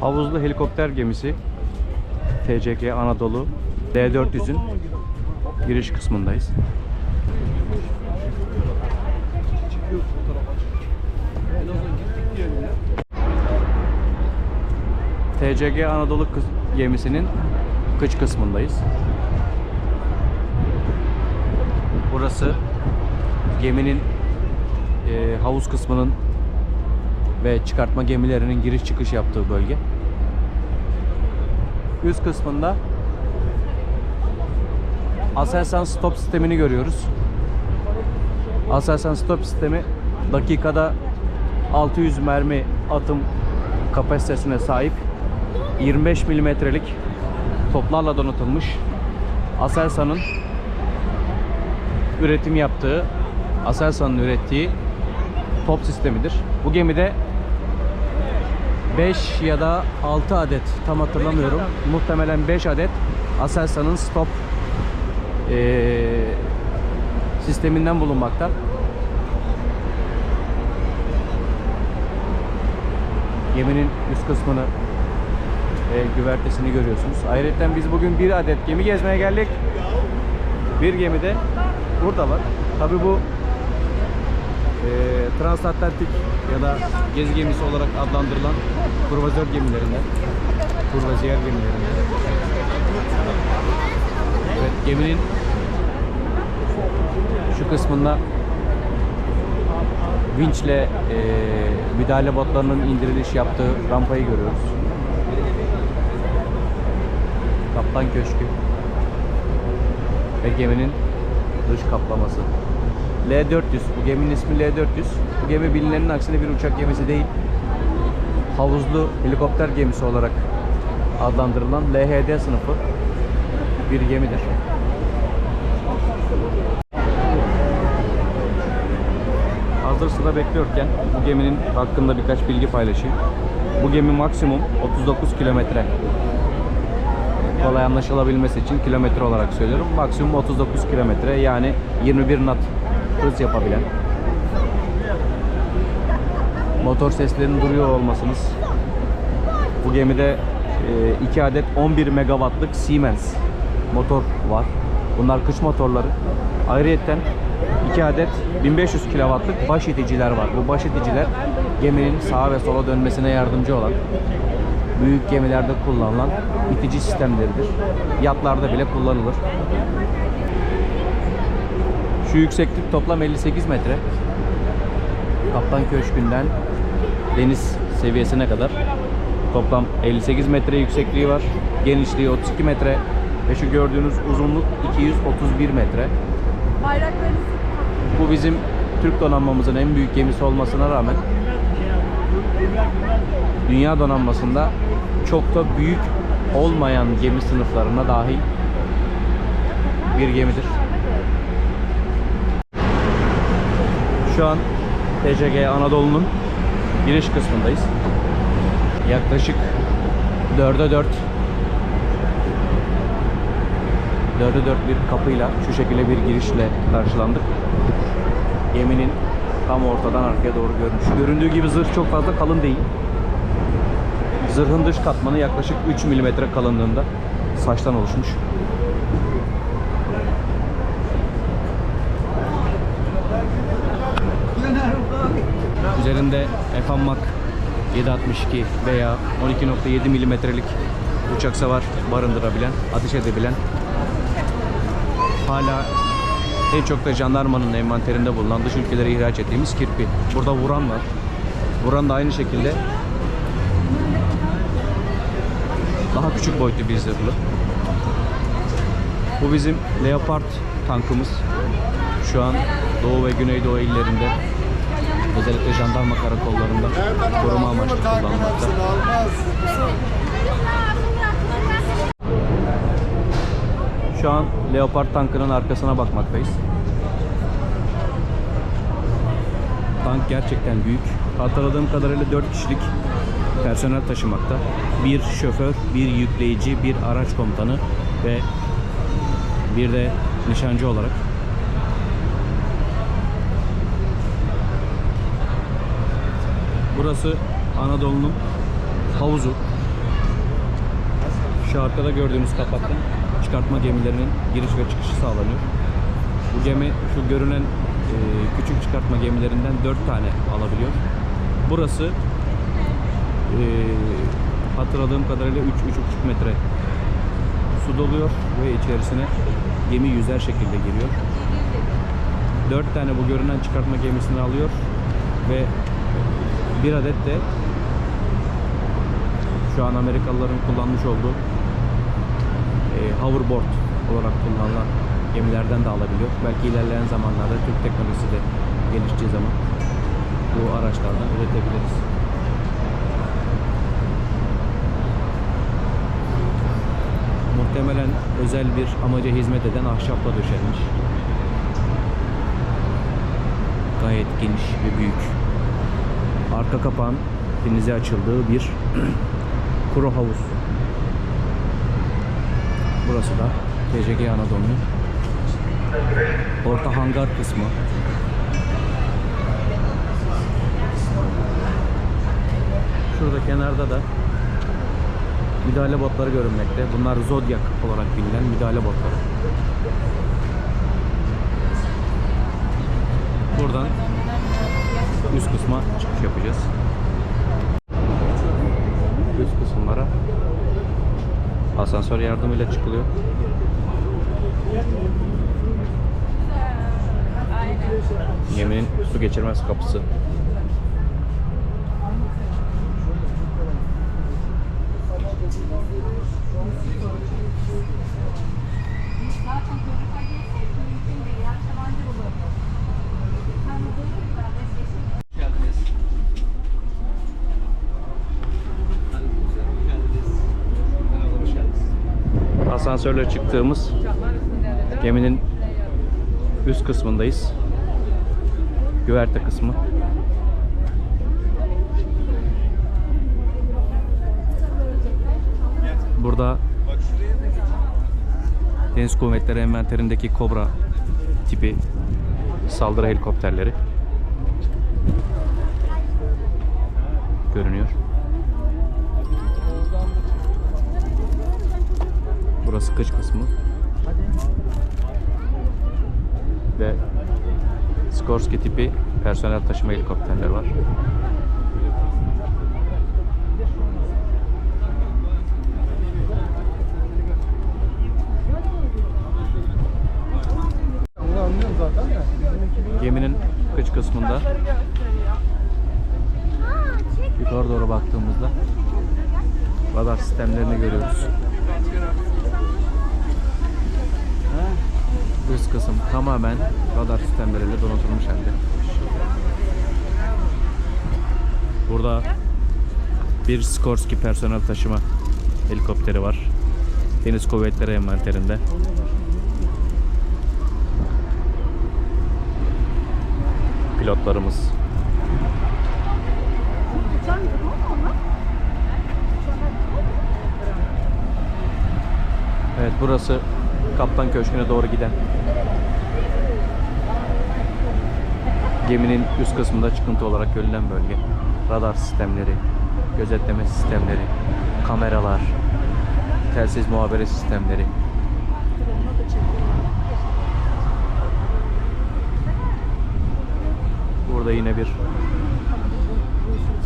Havuzlu helikopter gemisi TCG Anadolu D400'ün giriş kısmındayız. TCG Anadolu gemisinin kıç kısmındayız. Burası geminin e, havuz kısmının ve çıkartma gemilerinin giriş çıkış yaptığı bölge. Üst kısmında Aselsan stop sistemini görüyoruz. Aselsan stop sistemi dakikada 600 mermi atım kapasitesine sahip 25 milimetrelik toplarla donatılmış Aselsan'ın üretim yaptığı Aselsan'ın ürettiği top sistemidir. Bu gemide 5 ya da 6 adet tam hatırlamıyorum. Muhtemelen 5 adet Aselsan'ın stop eee, sisteminden bulunmakta. Geminin üst kısmını e, güvertesini görüyorsunuz. Ayrıca biz bugün bir adet gemi gezmeye geldik. Bir gemi de burada var. Tabi bu e, transatlantik ya da gezi gemisi olarak adlandırılan kruvazör gemilerinden, kruvazör gemilerinden. Evet, geminin şu kısmında vinçle e, müdahale botlarının indiriliş yaptığı rampayı görüyoruz. Kaptan Köşkü ve geminin dış kaplaması. L400. Bu geminin ismi L400. Bu gemi bilinenin aksine bir uçak gemisi değil. Havuzlu helikopter gemisi olarak adlandırılan LHD sınıfı bir gemidir. Hazır sıra bekliyorken bu geminin hakkında birkaç bilgi paylaşayım. Bu gemi maksimum 39 kilometre kolay anlaşılabilmesi için kilometre olarak söylüyorum. Maksimum 39 kilometre yani 21 knot hız yapabilen. Motor seslerinin duruyor olmasınız. Bu gemide 2 adet 11 megawattlık Siemens motor var. Bunlar kış motorları. Ayrıyeten 2 adet 1500 kW'lık baş iticiler var. Bu baş iticiler geminin sağa ve sola dönmesine yardımcı olan büyük gemilerde kullanılan itici sistemleridir. Yatlarda bile kullanılır. Şu yükseklik toplam 58 metre. Kaptan Köşkü'nden deniz seviyesine kadar toplam 58 metre yüksekliği var. Genişliği 32 metre ve şu gördüğünüz uzunluk 231 metre. Bayraklarınız Bu bizim Türk donanmamızın en büyük gemisi olmasına rağmen dünya donanmasında çok da büyük olmayan gemi sınıflarına dahil bir gemidir. Şu an TCG Anadolu'nun giriş kısmındayız. Yaklaşık 4'e 4 4'e 4 bir kapıyla şu şekilde bir girişle karşılandık. Geminin tam ortadan arkaya doğru görünüş. Göründüğü gibi zırh çok fazla kalın değil. Zırhın dış katmanı yaklaşık 3 mm kalınlığında saçtan oluşmuş. Üzerinde F-Mak 762 veya 12.7 milimetrelik uçak savar barındırabilen, ateş edebilen hala en çok da jandarmanın envanterinde bulunan dış ülkelere ihraç ettiğimiz kirpi. Burada vuran var. Vuran da aynı şekilde daha küçük boyutlu bir zırhlı. Bu bizim Leopard tankımız. Şu an Doğu ve Güneydoğu illerinde özellikle jandarma karakollarında koruma amaçlı kullanılmakta. Şu an Leopard tankının arkasına bakmaktayız. Tank gerçekten büyük. Hatırladığım kadarıyla 4 kişilik personel taşımakta. Bir şoför, bir yükleyici, bir araç komutanı ve bir de nişancı olarak. Burası Anadolu'nun havuzu. Şu arkada gördüğünüz kapaktan çıkartma gemilerinin giriş ve çıkışı sağlanıyor. Bu gemi şu görünen e, küçük çıkartma gemilerinden 4 tane alabiliyor. Burası e, hatırladığım kadarıyla 3-3,5 metre su doluyor ve içerisine gemi yüzer şekilde giriyor. 4 tane bu görünen çıkartma gemisini alıyor ve bir adet de şu an Amerikalıların kullanmış olduğu e, hoverboard olarak kullanılan gemilerden de alabiliyor. Belki ilerleyen zamanlarda Türk teknolojisi de geliştiği zaman bu araçlardan üretebiliriz. Muhtemelen özel bir amaca hizmet eden ahşapla döşenmiş. Gayet geniş ve büyük. Arka kapağın denize açıldığı bir kuru havuz. Burası da TCG Anadolu'nun orta hangar kısmı. Şurada kenarda da müdahale botları görünmekte. Bunlar Zodiac olarak bilinen müdahale botları. Buradan üst kısma çıkış yapacağız. Üst kısımlara asansör yardımıyla çıkılıyor. Geminin su geçirmez kapısı. Zaten çocuklar Asansörle çıktığımız geminin üst kısmındayız. Güverte kısmı. Burada Deniz Kuvvetleri envanterindeki Kobra tipi saldırı helikopterleri görünüyor. Burası kış kısmı. Ve Skorsky tipi personel taşıma helikopterleri var. Geminin kıç kısmında yukarı doğru baktığımızda radar sistemlerini görüyoruz. Üst kısım tamamen radar sistemleriyle donatılmış halde. Burada bir Skorsky personel taşıma helikopteri var. Deniz Kuvvetleri envanterinde. Pilotlarımız Evet burası Kaptan Köşkü'ne doğru giden geminin üst kısmında çıkıntı olarak görülen bölge. Radar sistemleri, gözetleme sistemleri, kameralar, telsiz muhabere sistemleri. Burada yine bir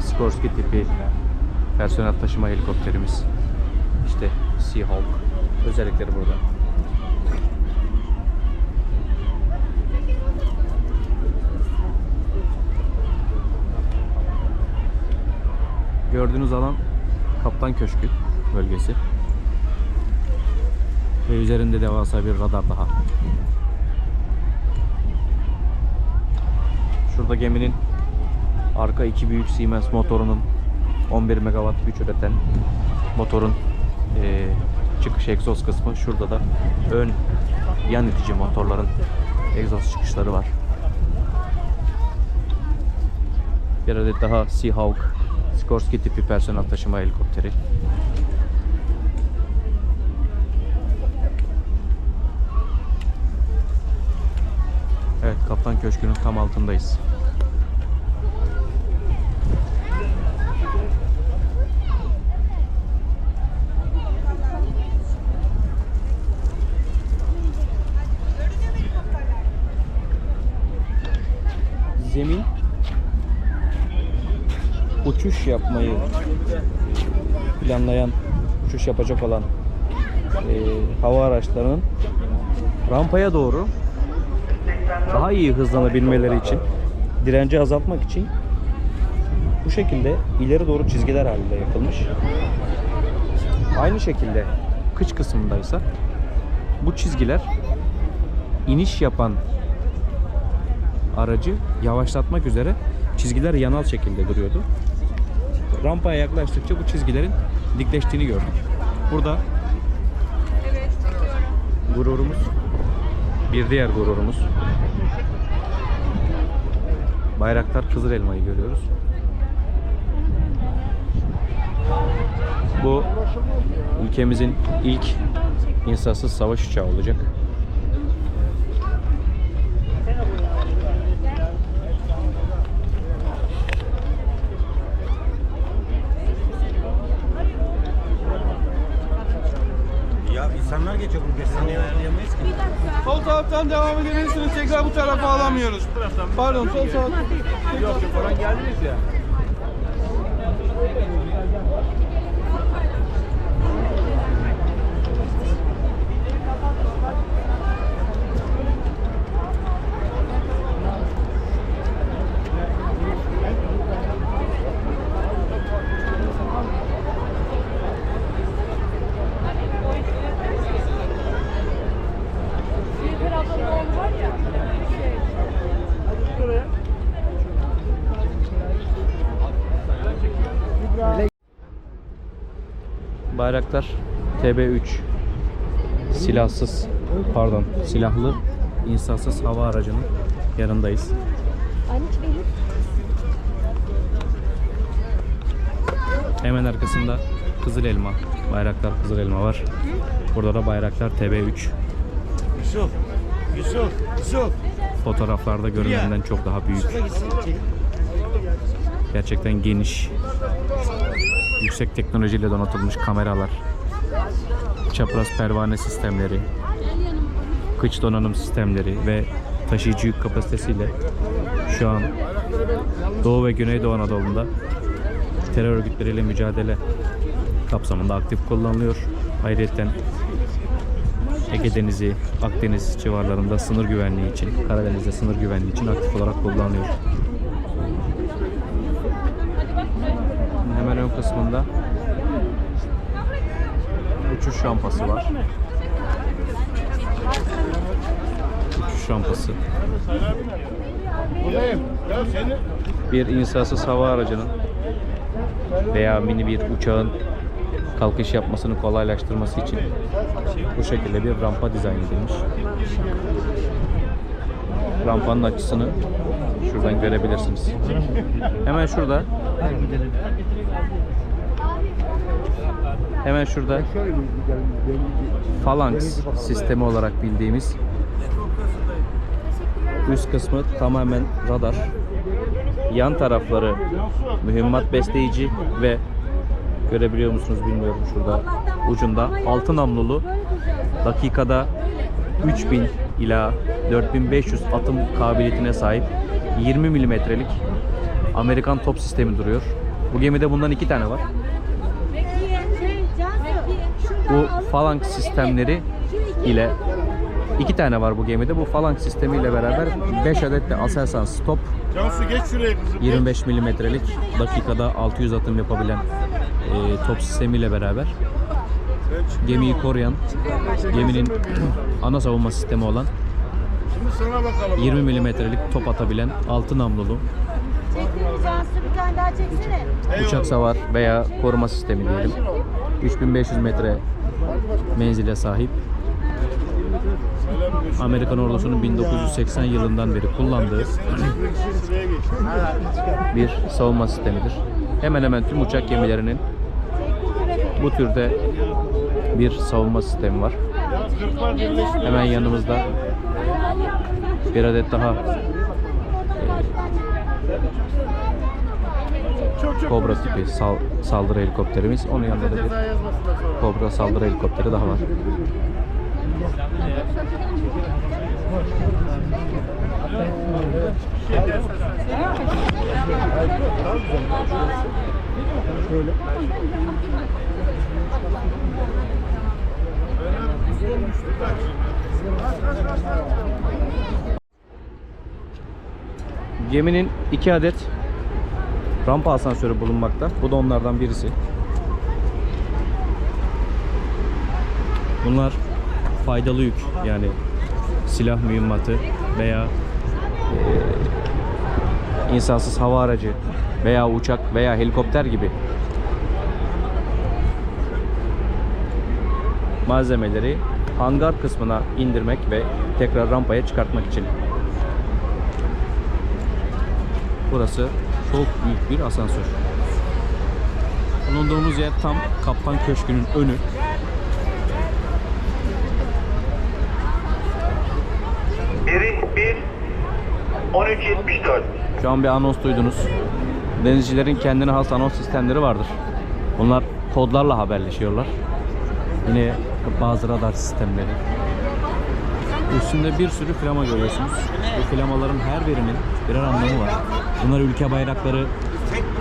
Skorsky tipi personel taşıma helikopterimiz. İşte Seahawk özellikleri burada. Gördüğünüz alan Kaptan Köşkü bölgesi. Ve üzerinde devasa bir radar daha. Şurada geminin arka iki büyük Siemens motorunun 11 megawatt güç üreten motorun eee, çıkış egzoz kısmı. Şurada da ön yan itici motorların egzoz çıkışları var. Bir adet daha Seahawk Skorsky tipi personel taşıma helikopteri. Evet, Kaptan Köşkü'nün tam altındayız. Uçuş yapmayı planlayan, uçuş yapacak olan e, hava araçlarının rampaya doğru daha iyi hızlanabilmeleri için, direnci azaltmak için bu şekilde ileri doğru çizgiler halinde yapılmış. Aynı şekilde kıç kısmındaysa bu çizgiler iniş yapan aracı yavaşlatmak üzere çizgiler yanal şekilde duruyordu. Rampaya yaklaştıkça bu çizgilerin dikleştiğini gördük. Burada gururumuz bir diğer gururumuz Bayraktar Kızıl Elma'yı görüyoruz. Bu ülkemizin ilk insansız savaş uçağı olacak. Ya geçiyor bunu geçsene ayarlayamayız ki. Sol taraftan devam edebilirsiniz. Tekrar bu tarafa alamıyoruz. Pardon sol taraf. Yok yok oradan geldiniz ya. Bayraktar TB3 silahsız pardon silahlı insansız hava aracının yanındayız. Hemen arkasında Kızıl Elma, Bayraktar Kızıl Elma var. Burada da Bayraktar TB3 Yusuf, Yusuf, Yusuf. fotoğraflarda görünenden çok daha büyük. Gerçekten geniş, yüksek teknolojiyle donatılmış kameralar, çapraz pervane sistemleri, kıç donanım sistemleri ve taşıyıcı yük kapasitesiyle şu an Doğu ve Güneydoğu Anadolu'da terör örgütleriyle mücadele kapsamında aktif kullanılıyor. Ayrıca Ege Denizi, Akdeniz civarlarında sınır güvenliği için, Karadeniz'de sınır güvenliği için aktif olarak kullanılıyor. Hemen ön kısmında uçuş rampası var. Uçuş rampası. Bir insansız hava aracının veya mini bir uçağın kalkış yapmasını kolaylaştırması için bu şekilde bir rampa dizayn edilmiş. Rampanın açısını şuradan görebilirsiniz. Hemen şurada Hemen şurada Phalanx sistemi olarak bildiğimiz üst kısmı tamamen radar. Yan tarafları mühimmat besleyici ve görebiliyor musunuz bilmiyorum şurada ucunda altı namlulu dakikada 3000 ila 4500 atım kabiliyetine sahip 20 milimetrelik Amerikan top sistemi duruyor. Bu gemide bundan iki tane var. Bu Phalanx sistemleri ile iki tane var bu gemide. Bu Phalanx sistemiyle beraber 5 adet de Aselsan stop Cansu geç şuraya kızım. 25 milimetrelik dakikada 600 atım yapabilen e, top sistemiyle beraber gemiyi koruyan geminin ana savunma sistemi olan Şimdi sana bakalım. 20 milimetrelik top atabilen altı namlulu Çektiğimiz Cansu bir tane daha çeksene. uçak savar veya koruma sistemi diyelim. 3500 metre menzile sahip. Amerikan ordusunun 1980 yılından beri kullandığı bir savunma sistemidir. Hemen hemen tüm uçak gemilerinin bu türde bir savunma sistemi var. Hemen yanımızda bir adet daha Kobra tipi sal- saldırı helikopterimiz. Onun yanında da bir Kobra saldırı helikopteri daha var. Geminin iki adet rampa asansörü bulunmakta. Bu da onlardan birisi. Bunlar faydalı yük yani silah mühimmatı veya eee, insansız hava aracı veya uçak veya helikopter gibi malzemeleri hangar kısmına indirmek ve tekrar rampaya çıkartmak için. Burası çok büyük bir asansör. Bulunduğumuz yer tam Kaptan Köşkü'nün önü. Biri 1 1374. Şu an bir anons duydunuz. Denizcilerin kendine has anons sistemleri vardır. Bunlar kodlarla haberleşiyorlar. Yine bazı radar sistemleri. Üstünde bir sürü flama görüyorsunuz. Bu flamaların her birinin birer anlamı var. Bunlar ülke bayrakları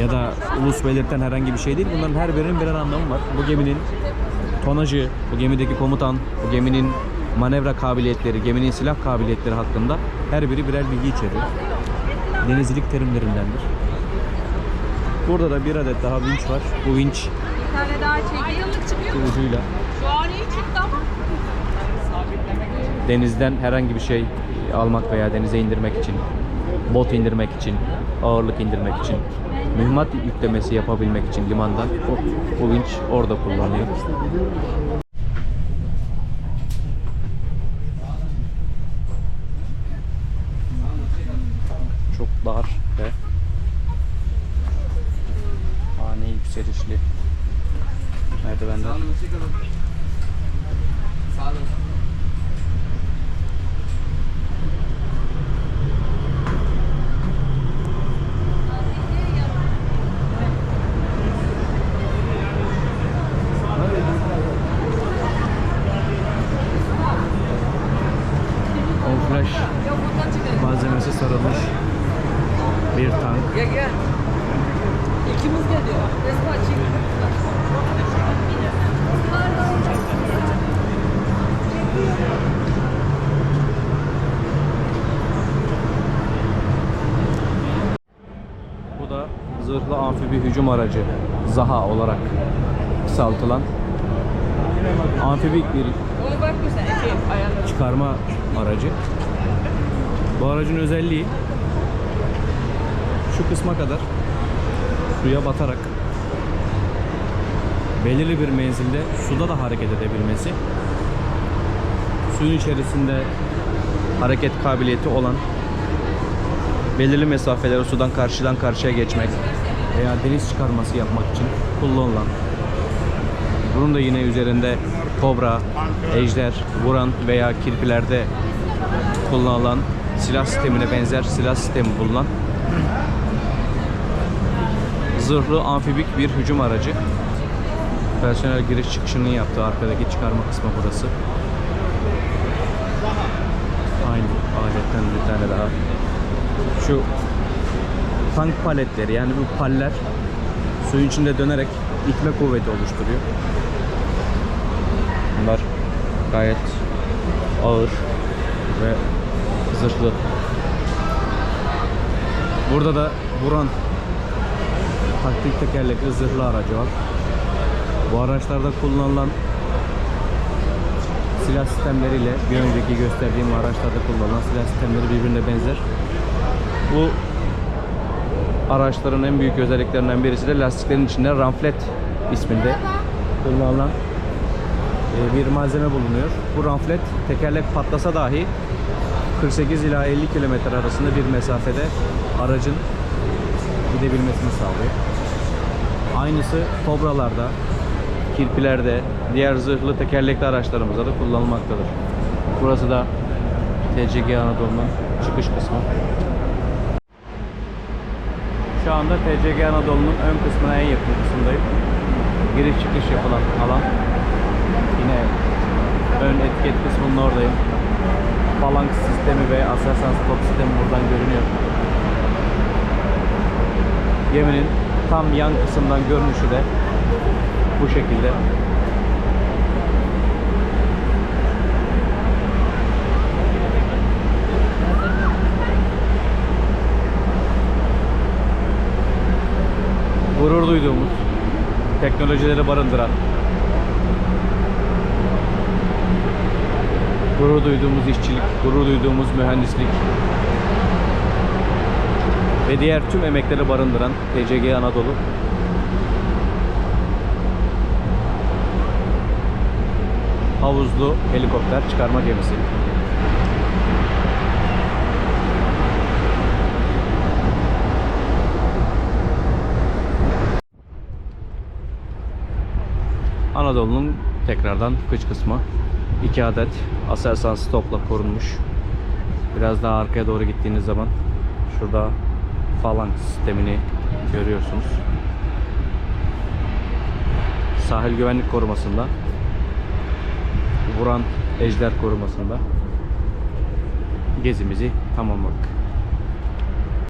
ya da ulus belirten herhangi bir şey değil. Bunların her birinin birer anlamı var. Bu geminin tonajı, bu gemideki komutan, bu geminin manevra kabiliyetleri, geminin silah kabiliyetleri hakkında her biri birer bilgi içeriyor. Denizcilik terimlerindendir. Burada da bir adet daha vinç var. Bu vinç Bir tane daha çek. Ayrılık çıkıyor. bu ucuyla Şu an iyi çıktı ama. Denizden herhangi bir şey almak veya denize indirmek için, bot indirmek için, ağırlık indirmek için, mühimmat yüklemesi yapabilmek için limandan o, bu vinç orada kullanılıyor. Hücum aracı ZAHA olarak kısaltılan amfibik bir çıkarma aracı. Bu aracın özelliği şu kısma kadar suya batarak belirli bir menzilde suda da hareket edebilmesi. Suyun içerisinde hareket kabiliyeti olan belirli mesafeleri sudan karşıdan karşıya geçmek veya deniz çıkarması yapmak için kullanılan bunun da yine üzerinde kobra, ejder, vuran veya kirpilerde kullanılan silah sistemine benzer silah sistemi bulunan zırhlı amfibik bir hücum aracı. Personel giriş çıkışını yaptı. Arkadaki çıkarma kısmı burası. Aynı aletten bir tane daha. Şu tank paletleri yani bu paller suyun içinde dönerek itme kuvveti oluşturuyor. Bunlar gayet ağır ve zırhlı. Burada da vuran taktik tekerlekli zırhlı aracı var. Bu araçlarda kullanılan silah sistemleriyle bir önceki gösterdiğim araçlarda kullanılan silah sistemleri birbirine benzer. Bu araçların en büyük özelliklerinden birisi de lastiklerin içinde ramflet isminde kullanılan e, bir malzeme bulunuyor. Bu ramflet tekerlek patlasa dahi 48 ila 50 kilometre arasında bir mesafede aracın gidebilmesini sağlıyor. Aynısı kobralarda, kirpilerde, diğer zırhlı tekerlekli araçlarımızda da kullanılmaktadır. Burası da TCG Anadolu'nun çıkış kısmı. Şu anda TCG Anadolu'nun ön kısmına en yakın kısımdayım. Giriş çıkış yapılan alan. Yine ön etiket kısmının oradayım. Phalanx sistemi ve Aselsan stop sistemi buradan görünüyor. Geminin tam yan kısımdan görünüşü de bu şekilde. Gurur duyduğumuz, teknolojileri barındıran, gurur duyduğumuz işçilik, gurur duyduğumuz mühendislik ve diğer tüm emekleri barındıran TCG Anadolu havuzlu helikopter çıkarma gemisi. Anadolu'nun tekrardan kıç kısmı. 2 adet Aselsan stopla korunmuş. Biraz daha arkaya doğru gittiğiniz zaman şurada falan sistemini görüyorsunuz. Sahil güvenlik korumasında vuran ejder korumasında gezimizi tamamladık.